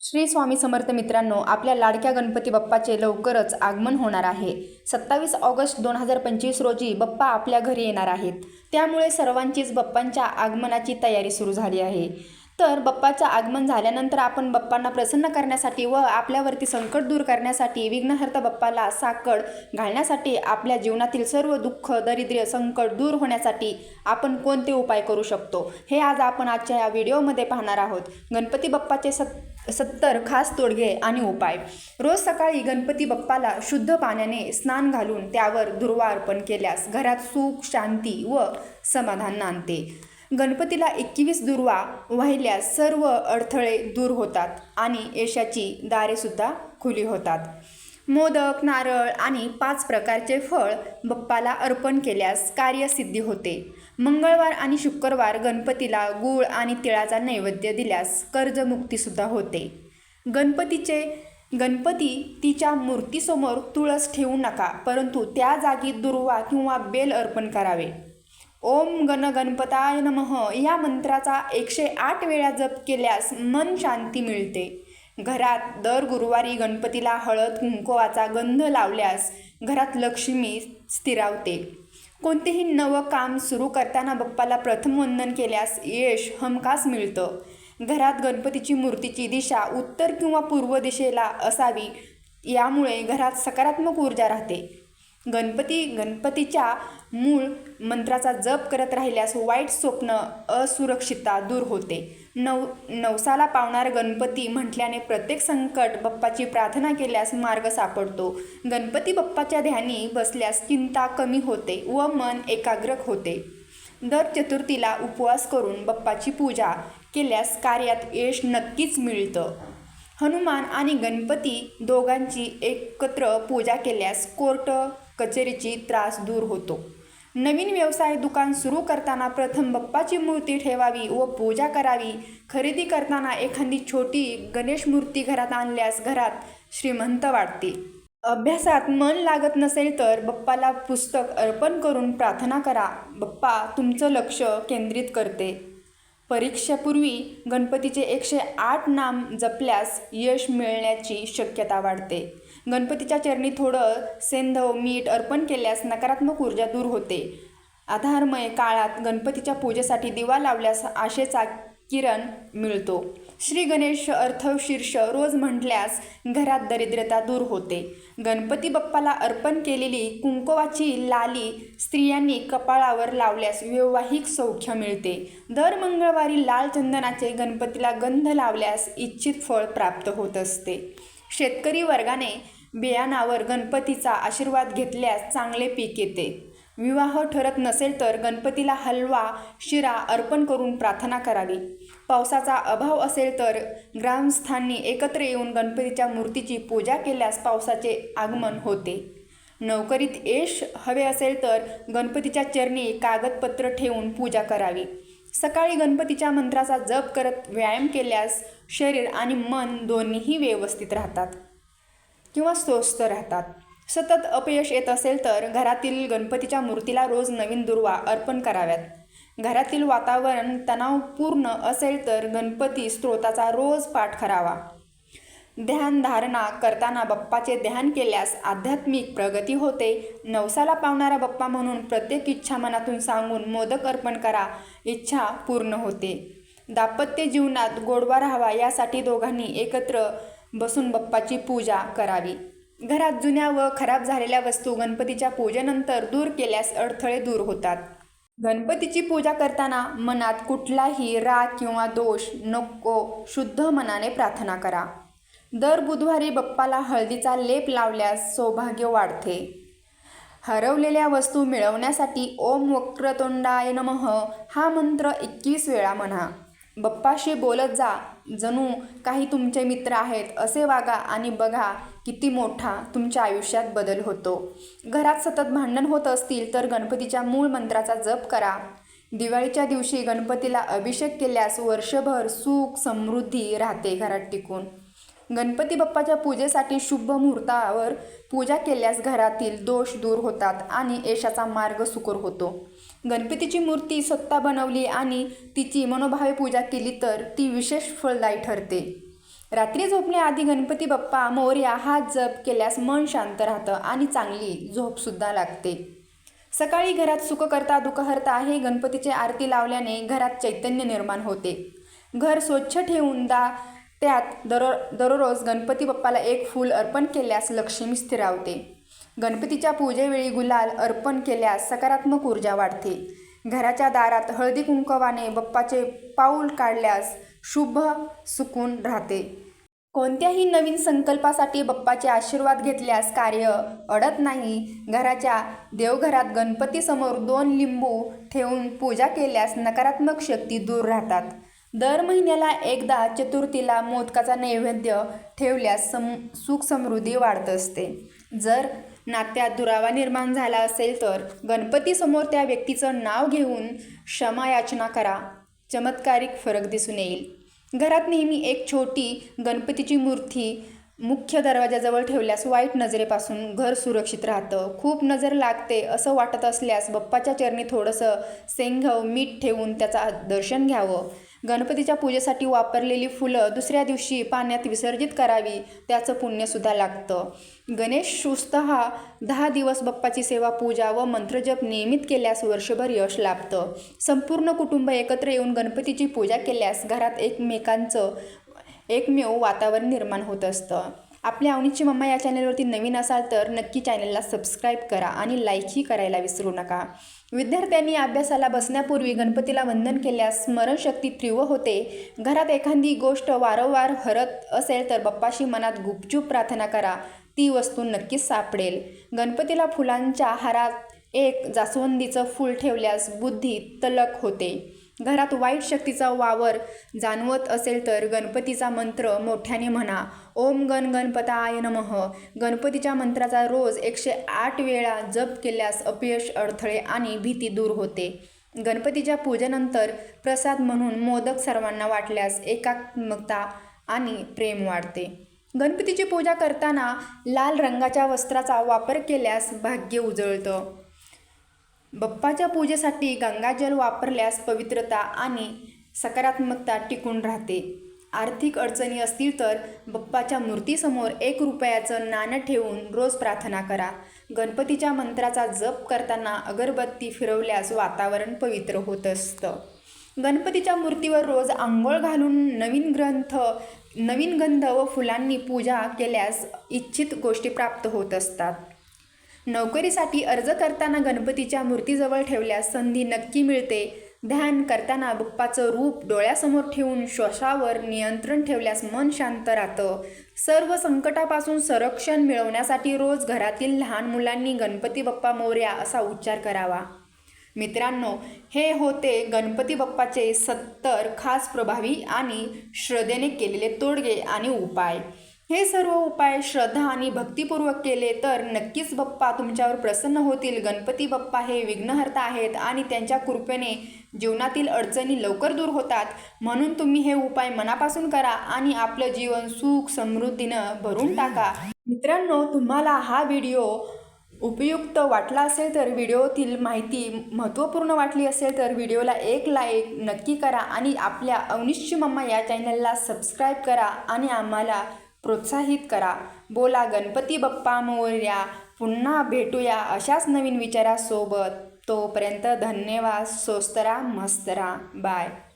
श्री स्वामी समर्थ मित्रांनो आपल्या लाडक्या गणपती बाप्पाचे लवकरच आगमन होणार आहे. सत्तावीस ऑगस्ट दोन हजार पंचवीस रोजी बाप्पा आपल्या घरी येणार आहेत. त्यामुळे सर्वांचीच बाप्पांच्या आगमनाची तयारी सुरू झाली आहे. तर बाप्पाचं आगमन झाल्यानंतर आपण बाप्पांना प्रसन्न करण्यासाठी व आपल्यावरती संकट दूर करण्यासाठी विघ्नहर्ता बाप्पाला साकड घालण्यासाठी आपल्या जीवनातील सर्व दुःख दरिद्र्य संकट दूर होण्यासाठी आपण कोणते उपाय करू शकतो? हे आज आपण आजच्या या व्हिडिओमध्ये पाहणार आहोत. गणपती बाप्पाचे सत् सत्तर खास तोडगे आणि उपाय. रोज सकाळी गणपती बाप्पाला शुद्ध पाण्याने स्नान घालून त्यावर दुर्वा अर्पण केल्यास घरात सुख शांती व समाधान आणते गणपतीला एकवीस दुर्वा वाहिल्यास सर्व अडथळे दूर होतात आणि यशाची दारेसुद्धा खुली होतात. मोदक नारळ आणि पाच प्रकारचे फळ बप्पाला अर्पण केल्यास कार्यसिद्धी होते. मंगळवार आणि शुक्रवार गणपतीला गूळ आणि तिळाचा नैवेद्य दिल्यास कर्जमुक्तीसुद्धा होते. गणपतीचे गणपती तिच्या मूर्तीसमोर तुळस ठेवू नका परंतु त्या जागी दुर्वा किंवा बेल अर्पण करावे. ओम गण गणपताय नमः या मंत्राचा एकशे आठ वेळा जप केल्यास मन शांती मिळते. घरात दर गुरुवारी गणपतीला हळद कुंकवाचा गंध लावल्यास घरात लक्ष्मी स्थिरावते. कोणतेही नवं काम सुरू करताना बाप्पाला प्रथम वंदन केल्यास यश हमखास मिळतं. घरात गणपतीची मूर्तीची दिशा उत्तर किंवा पूर्व दिशेला असावी यामुळे घरात सकारात्मक ऊर्जा राहते. गणपती गणपतीच्या मूळ मंत्राचा जप करत राहिल्यास वाईट स्वप्न असुरक्षितता दूर होते. नव नवसाला पावणारा गणपती म्हटल्याने प्रत्येक संकट बाप्पाची प्रार्थना केल्यास मार्ग सापडतो. गणपती बाप्पाच्या ध्यानी बसल्यास चिंता कमी होते व मन एकाग्र होते. दर चतुर्थीला उपवास करून बाप्पाची पूजा केल्यास कार्यात यश नक्कीच मिळतं. हनुमान आणि गणपती दोघांची एकत्र पूजा केल्यास कोर्ट कचेरीची त्रास दूर होतो. नवीन व्यवसाय दुकान सुरू करताना प्रथम बाप्पाची मूर्ती ठेवावी व पूजा करावी. खरेदी करताना एखादी छोटी गणेश मूर्ती घरात आणल्यास घरात श्रीमंत वाटते. अभ्यासात मन लागत नसेल तर बप्पाला पुस्तक अर्पण करून प्रार्थना करा. बाप्पा तुमचं लक्ष केंद्रित करते. परीक्षेपूर्वी गणपतीचे एकशे आठ नाम जपल्यास यश मिळण्याची शक्यता वाढते. गणपतीच्या चरणी थोडं सेंधव मीठ अर्पण केल्यास नकारात्मक ऊर्जा दूर होते. आधारमय काळात गणपतीच्या पूजेसाठी दिवा लावल्यास आशेचा किरण मिळतो. श्री गणेश अर्थशीर्ष रोज म्हटल्यास घरात दरिद्रता दूर होते. गणपती बाप्पाला अर्पण केलेली कुंकवाची लाली स्त्रियांनी कपाळावर लावल्यास वैवाहिक सौख्य मिळते. दर मंगळवारी लाल चंदनाचे गणपतीला गंध लावल्यास इच्छित फळ प्राप्त होत असते. शेतकरी वर्गाने बियाणावर गणपतीचा आशीर्वाद घेतल्यास चांगले पीक येते. विवाह ठरत नसेल तर गणपतीला हलवा शिरा अर्पण करून प्रार्थना करावी. पावसाचा अभाव असेल तर ग्रामस्थांनी एकत्र येऊन गणपतीच्या मूर्तीची पूजा केल्यास पावसाचे आगमन होते. नोकरीत यश हवे असेल तर गणपतीच्या चरणी कागदपत्र ठेवून पूजा करावी. सकाळी गणपतीच्या मंत्राचा जप करत व्यायाम केल्यास शरीर आणि मन दोन्हीही व्यवस्थित राहतात किंवा स्वस्थ राहतात. सतत अपयश येत असेल तर घरातील गणपतीच्या मूर्तीला रोज नवीन दुर्वा अर्पण कराव्यात. घरातील वातावरण तणावपूर्ण असेल तर गणपती स्त्रोताचा रोज पाठ करावा. ध्यान धारणा करताना बाप्पाचे ध्यान केल्यास आध्यात्मिक प्रगती होते. नवसाला पावणारा बाप्पा म्हणून प्रत्येक इच्छा मनातून सांगून मोदक अर्पण करा. इच्छा पूर्ण होते. दाम्पत्य जीवनात गोडवा राहावा यासाठी दोघांनी एकत्र बसून बाप्पाची पूजा करावी. घरात जुन्या व खराब झालेल्या वस्तू गणपतीच्या पूजेनंतर दूर केल्यास अडथळे दूर होतात. गणपतीची पूजा करताना मनात कुठलाही राग किंवा दोष नको शुद्ध मनाने प्रार्थना करा. दर बुधवारी बप्पाला हळदीचा लेप लावल्यास सौभाग्य वाढते. हरवलेल्या वस्तू मिळवण्यासाठी ओम वक्रतोंडाय नमः हा मंत्र एकवीस वेळा म्हणा. बप्पाशी बोलत जा जणू काही तुमचे मित्र आहेत असे वागा आणि बघा किती मोठा तुमच्या आयुष्यात बदल होतो. घरात सतत भांडण होत असतील तर गणपतीच्या मूळ मंत्राचा जप करा. दिवाळीच्या दिवशी गणपतीला अभिषेक केल्यास वर्षभर सुख समृद्धी राहते घरात टिकून. गणपती बाप्पाच्या पूजेसाठी शुभ मुहूर्तावर पूजा केल्यास घरातील दोष दूर होतात आणि यशाचा मार्ग सुकर होतो. गणपतीची मूर्ती स्वतः बनवली आणि तिची मनोभावे पूजा केली तर ती विशेष फळदायी ठरते. रात्री झोपण्याआधी गणपती बाप्पा मोर्या हा जप केल्यास मन शांत राहतं आणि चांगली झोपसुद्धा लागते. सकाळी घरात सुख करता हे गणपतीची आरती लावल्याने घरात चैतन्य निर्माण होते. घर स्वच्छ ठेवून दा त्यात दरो दररोज गणपती बाप्पाला एक फूल अर्पण केल्यास लक्ष्मी स्थिरावते गणपतीच्या पूजेवेळी गुलाल अर्पण केल्यास सकारात्मक ऊर्जा वाढते. घराच्या दारात हळदी कुंकवाने बाप्पाचे पाऊल काढल्यास शुभ सुकून राहते. कोणत्याही नवीन संकल्पासाठी बाप्पाचे आशीर्वाद घेतल्यास कार्य अडत नाही. घराच्या देवघरात गणपतीसमोर दोन लिंबू ठेवून पूजा केल्यास नकारात्मक शक्ती दूर राहतात. दर महिन्याला एकदा चतुर्थीला मोदकाचा नैवेद्य ठेवल्यास सम सुख समृद्धी वाढत असते. जर नात्यात दुरावा निर्माण झाला असेल तर गणपतीसमोर त्या व्यक्तीचं नाव घेऊन क्षमायाचना करा. चमत्कारिक फरक दिसून येईल. घरात नेहमी एक छोटी गणपतीची मूर्ती मुख्य दरवाजाजवळ ठेवल्यास वाईट नजरेपासून घर सुरक्षित राहतं. खूप नजर लागते असं वाटत असल्यास बप्पाच्या चरणी थोडंसं सेंघव मीठ ठेवून त्याचा दर्शन घ्यावं. गणपतीच्या पूजेसाठी वापरलेली फुलं दुसऱ्या दिवशी पाण्यात विसर्जित करावी त्याचं पुण्यसुद्धा लागतं. गणेश उत्सव दहा दिवस बाप्पाची सेवा पूजा व मंत्रजप नियमित केल्यास वर्षभर यश लाभतं. संपूर्ण कुटुंब एकत्र येऊन गणपतीची पूजा केल्यास घरात एकमेकांचं एकमेव वातावरण निर्माण होत असतं. आपल्या आवडीची मम्मा या चॅनलवरती नवीन असाल तर नक्की चॅनलला सबस्क्राईब करा आणि लाईकही करायला विसरू नका. विद्यार्थ्यांनी अभ्यासाला बसण्यापूर्वी गणपतीला वंदन केल्यास स्मरणशक्ती तीव्र होते. घरात एखादी गोष्ट वारंवार हरत असेल तर बाप्पाशी मनात गुपचूप प्रार्थना करा. ती वस्तू नक्कीच सापडेल. गणपतीला फुलांच्या हारात एक जास्वंदीचं फूल ठेवल्यास बुद्धी तलक होते. घरात वाईट शक्तीचा वावर जाणवत असेल तर गणपतीचा मंत्र मोठ्याने म्हणा. ओम गण गणपताय नमः. गणपतीच्या मंत्राचा रोज एकशे आठ वेळा जप केल्यास अपयश अडथळे आणि भीती दूर होते. गणपतीच्या पूजेनंतर प्रसाद म्हणून मोदक सर्वांना वाटल्यास एकात्मकता आणि प्रेम वाढते. गणपतीची पूजा करताना लाल रंगाच्या वस्त्राचा वापर केल्यास भाग्य उजळतं. बप्पाच्या पूजेसाठी गंगाजल वापरल्यास पवित्रता आणि सकारात्मकता टिकून राहते. आर्थिक अडचणी असतील तर बप्पाच्या मूर्तीसमोर एक रुपयाचं नाणं ठेवून रोज प्रार्थना करा. गणपतीच्या मंत्राचा जप करताना अगरबत्ती फिरवल्यास वातावरण पवित्र होत असतं. गणपतीच्या मूर्तीवर रोज आंघोळ घालून नवीन ग्रंथ नवीन गंध व फुलांनी पूजा केल्यास इच्छित गोष्टी प्राप्त होत असतात. नोकरीसाठी अर्ज करताना गणपतीच्या मूर्तीजवळ ठेवल्यास संधी नक्की मिळते. ध्यान करताना बप्पाचं रूप डोळ्यासमोर ठेवून श्वासावर नियंत्रण ठेवल्यास मन शांत राहतं. सर्व संकटापासून संरक्षण मिळवण्यासाठी रोज घरातील लहान मुलांनी गणपती बाप्पा मोर्या असा उच्चार करावा. मित्रांनो हे होते गणपती बाप्पाचे सत्तर खास प्रभावी आणि श्रद्धेने केलेले तोडगे आणि उपाय. हे सर्व उपाय श्रद्धा आणि भक्तीपूर्वक केले तर नक्कीच बाप्पा तुमच्यावर प्रसन्न होतील. गणपती बाप्पा हे विघ्नहर्ता आहेत आणि त्यांच्या कृपेने जीवनातील अडचणी लवकर दूर होतात. म्हणून तुम्ही हे उपाय मनापासून करा आणि आपलं जीवन सुख समृद्धीनं भरून टाका. मित्रांनो तुम्हाला हा व्हिडिओ उपयुक्त वाटला असेल तर व्हिडिओतील माहिती महत्त्वपूर्ण वाटली असेल तर व्हिडिओला एक लाईक नक्की करा आणि आपल्या अवनिश्ची मम्मा या चॅनलला सबस्क्राईब करा आणि आम्हाला प्रोत्साहित करा. बोला गणपती बाप्पा मोर्या पुन्हा भेटूया अशाच नवीन विचारासोबत. तोपर्यंत धन्यवाद सोस्तरा मस्तरा. बाय.